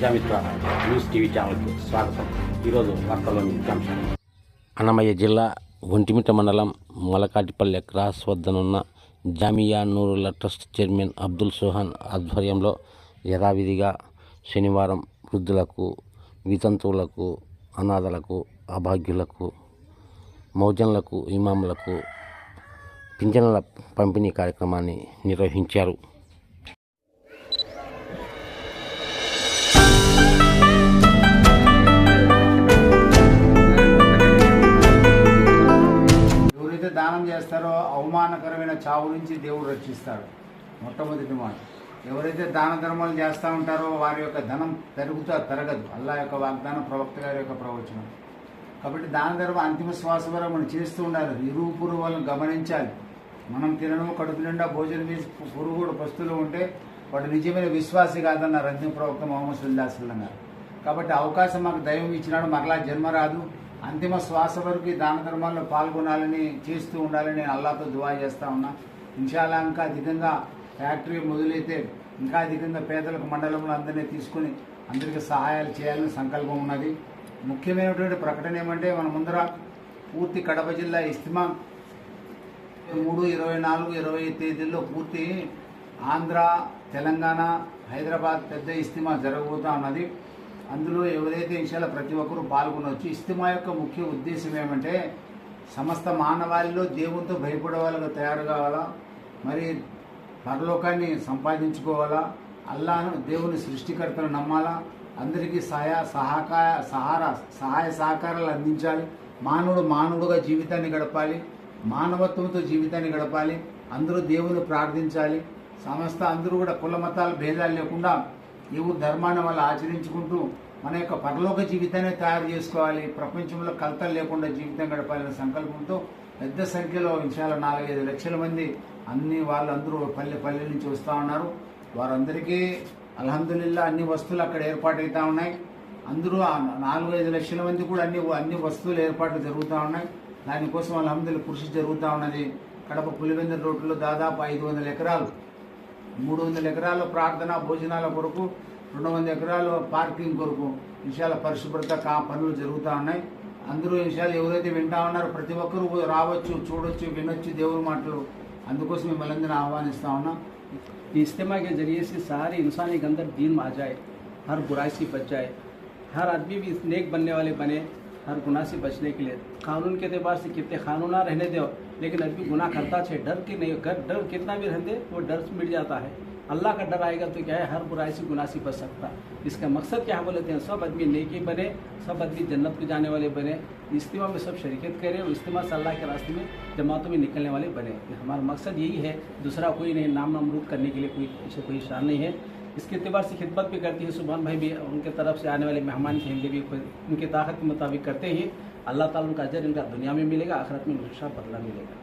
Prajamitra news TV ఛానల్కి స్వాగతం. ఈరోజు వార్తల్లోని ముఖ్యాంశాలు అన్నమయ్య జిల్లా ఒంటిమిట మండలం మలకాటిపల్లె క్రాస్ వద్దనున్న జామియా నూరుల ట్రస్ట్ చైర్మన్ అబ్దుల్ సుహాన్ ఆధ్వర్యంలో యథావిధిగా శనివారం వృద్ధులకు వితంతువులకు అనాథలకు అభాగ్యులకు మౌజన్లకు ఇమాములకు పింఛన్ల పంపిణీ కార్యక్రమాన్ని నిర్వహించారు. చేస్తారో అవమానకరమైన చావు నుంచి దేవుడు రక్షిస్తాడు. మొట్టమొదటి మాట. ఎవరైతే దాన ధర్మాలు చేస్తూ ఉంటారో వారి యొక్క ధనం పెరుగుతా పెరగదు. అల్లా యొక్క వాగ్దానం ప్రవక్త గారి యొక్క ప్రవచనం. కాబట్టి దాన ధర్మం అంతిమ శ్వాస వరకు మనం చేస్తూ ఉండాలి. ఇరువు పురుగు గమనించాలి. మనం తినడం కడుపు నిండా భోజనం చేసి పురుగుడు పస్తులు ఉంటే వాడు నిజమైన విశ్వాసి కాదన్నారు అంతిమ ప్రవక్త మొహమ్మద్ సుల్లాసల్లం గారు. కాబట్టి అవకాశం మాకు దైవం ఇచ్చినాడు. మరలా జన్మ రాదు. అంతిమ శ్వాస వరకు దాన ధర్మాల్లో పాల్గొనాలని చేస్తూ ఉండాలని నేను అల్లాతో దువా చేస్తా ఉన్నా. ఇన్షాల్లా ఇంకా అధికంగా ఫ్యాక్టరీ మొదలైతే ఇంకా అధికంగా పేదలకు మండలంలో అందరినీ తీసుకుని అందరికీ సహాయాలు చేయాలని సంకల్పం ఉన్నది. ముఖ్యమైనటువంటి ప్రకటన ఏమంటే మన ముందర పూర్తి కడప జిల్లా ఇస్తిమా మూడు ఇరవై నాలుగు ఇరవై తేదీల్లో పూర్తి ఆంధ్ర తెలంగాణ హైదరాబాద్ పెద్ద ఇస్తిమా జరగబోతా ఉన్నది. అందులో ఎవరైతే విషయాలు ప్రతి ఒక్కరూ పాల్గొనవచ్చు. ఇస్తిమా యొక్క ముఖ్య ఉద్దేశం ఏమంటే సమస్త మానవాళిలో దేవునితో భయపడే వాళ్ళగా తయారు కావాలా? మరి పరలోకాన్ని సంపాదించుకోవాలా? అల్లాను దేవుని సృష్టికర్తను నమ్మాలా? అందరికీ సహాయ సహకార సహార సహాయ సహకారాలు అందించాలి. మానవుడు మానవుడుగా జీవితాన్ని గడపాలి. మానవత్వంతో జీవితాన్ని గడపాలి. అందరూ దేవుని ప్రార్థించాలి. సమస్త అందరూ కూడా కుల మతాల భేదాలు లేకుండా ఎవరు ధర్మాన్ని వాళ్ళు ఆచరించుకుంటూ మన యొక్క పరలోక జీవితాన్ని తయారు చేసుకోవాలి. ప్రపంచంలో కలతలు లేకుండా జీవితం గడపాలనే సంకల్పంతో పెద్ద సంఖ్యలో విషయాలు నాలుగైదు లక్షల మంది అన్ని వాళ్ళందరూ పల్లె పల్లె నుంచి వస్తూ ఉన్నారు. వారందరికీ అల్హందుల్లా అన్ని వస్తువులు అక్కడ ఏర్పాటవుతా ఉన్నాయి. అందరూ నాలుగు ఐదు లక్షల మంది కూడా అన్ని అన్ని వస్తువులు ఏర్పాట్లు జరుగుతూ ఉన్నాయి. దానికోసం అల్హందులు కృషి జరుగుతూ ఉన్నది. కడప పులివెందుల రోడ్లో దాదాపు ఐదు వందల ఎకరాలు మూడు వందల ఎకరాల ప్రార్థన భోజనాల కొరకు రెండు వందల ఎకరాలు పార్కింగ్ కొరకు విషయాల పరిశుభ్రత కా పనులు జరుగుతూ ఉన్నాయి అందరూ ఈ విషయాలు ఎవరైతే వింటా ఉన్నారో ప్రతి ఒక్కరూ రావచ్చు చూడొచ్చు వినొచ్చు దేవుడి మాటలు అందుకోసం మిమ్మల్ని అందరినీ ఆహ్వానిస్తా ఉన్నాం इज्तिमा के जरिए से सारे इंसानी के अंदर दीन आ जाए हर बुराई से बच जाए हर आदमी भी नेक बनने वाले बने हर गुनाह से बचने के लिए। कानून के अतबार से कितने कानून ना रहने दो लेकिन अभी गुनाह करता छे, डर के नहीं कर डर कितना भी रहते वो डर मिट जाता है। अल्लाह का डर आएगा तो क्या है, हर बुराई से गुनाह से बच सकता इसका मकसद क्या बोलते हैं सब आदमी नेकी बने, सब आदमी जन्नत को जाने वाले बने। इज्तिमा में सब शरीकत करें और इज्तिमा से अल्लाह के रास्ते में, जमातों में निकलने वाले बने। हमारा मकसद यही है, दूसरा कोई नहीं, नाम नमरूद करने के लिए कोई कोई शान नहीं है। इसके अतबार से खिदमत भी करती है। सुबह भाई भी उनके तरफ़ से आने वाले मेहमान के लिए भी उनके ताकत के मुताबिक करते ही। अल्लाह ताला उनका अजर इनका दुनिया में मिलेगा, आखिरत में उनका बदला मिलेगा।